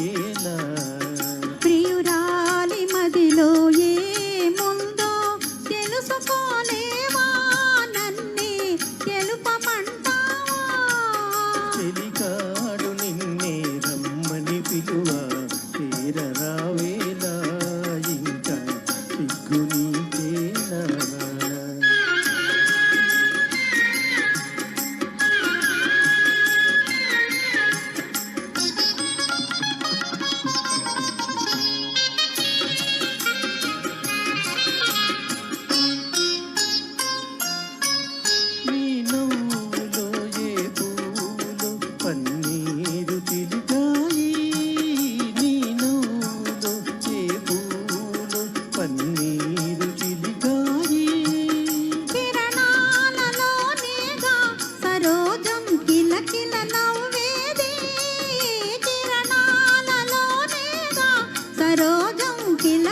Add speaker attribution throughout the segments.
Speaker 1: ಏನ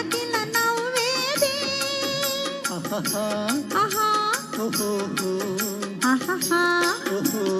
Speaker 1: కిలకిల నవ్వేది. ఆహా. ఆహాహా.
Speaker 2: ఓహో.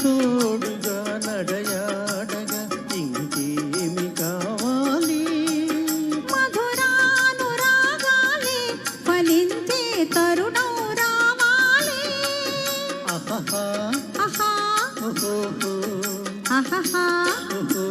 Speaker 2: తోడుగా నడయాడగా ఇంకేమి కావాలి?
Speaker 1: మధురానురాగాలే ఫలించే తరుణం రావాలి. ఆహా
Speaker 2: ఓహో.